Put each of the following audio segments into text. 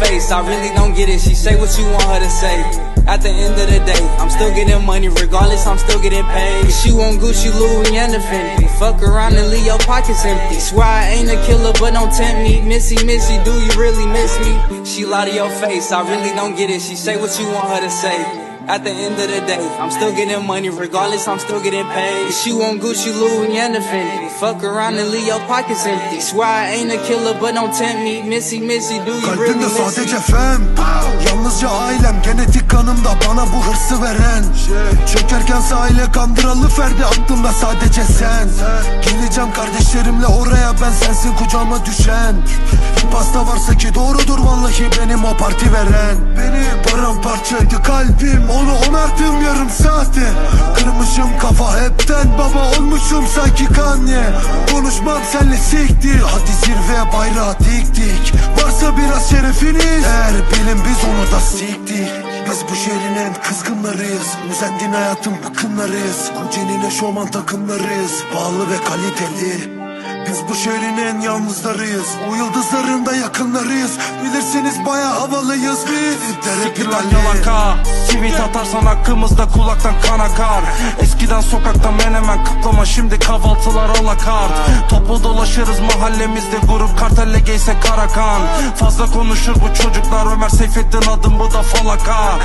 face, I really don't get it. She say what you want her to say. At the end of the day, I'm still getting money, regardless, I'm still getting paid. She want Gucci, Louis, and the Fendi. Fuck around and leave your pockets empty. Swear I ain't a killer, but don't tempt me. Missy, Missy, do you really miss me? She lie to your face, I really don't get it. She say what you want her to say. At the end of the day, I'm still getting money, regardless, I'm still getting paid. She want Gucci, Louis, and the Fendi. Fuck around and leave your pockets empty. Swear I ain't a killer, but don't tempt me. Missy, Missy, do you really Kalbimde miss me? sadece fem Yalnızca ailem genetik kanımda bana bu hırsı veren Çökerken sahile kandıralı ferdi aklımda sadece sen Geleceğim kardeşlerimle oraya ben sensin kucağıma düşen Pasta varsa ki doğrudur vallahi benim o parti veren. Benim. Paramparçaydı kalbim onu onarttım yarım saate Kırmışım kafa hepten baba olmuşum sanki Kanye Konuşmam senle siktir hadi zirveye bayrağı diktik. Varsa biraz şerefiniz Eğer bilin biz onu da siktik. Biz bu şehrin en kızgınlarıyız Özendin hayatın bakımlarıyız Kocenin eşofman takımlarıyız Bağlı ve kaliteli biz bu şehrin en yalnızlarıyız. O yıldızların da yakınlarıyız. Bilirsiniz baya havalıyız. biz Siktir lan yalaka Tweet atarsan hakkımızda kulaktan kan akar. Eskiden sokakta menemen kıtlama Şimdi kahvaltılar alakart Toplu dolaşırız mahallemizde Grup kartelle giyse karakan. Fazla konuşur bu çocuklar Ömer Seyfettin adım bu da falaka.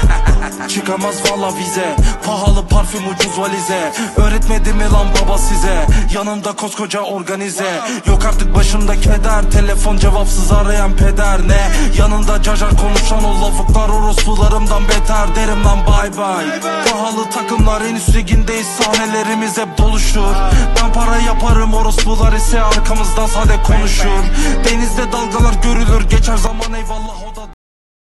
Çıkamaz valla vize Pahalı parfüm ucuz valize. Öğretmedi mi lan baba size? Yanımda koskoca organize. Yok artık başımda keder Telefon cevapsız arayan peder. Ne Yanında cacar konuşan o lavuklar Orospularımdan beter derim lan bay bay Pahalı takımlar en üst ligindeyiz Sahnelerimiz hep doluşur. Ben para yaparım orospular ise arkamızdan sade konuşur. Denizde dalgalar görülür Geçer zaman eyvallah o da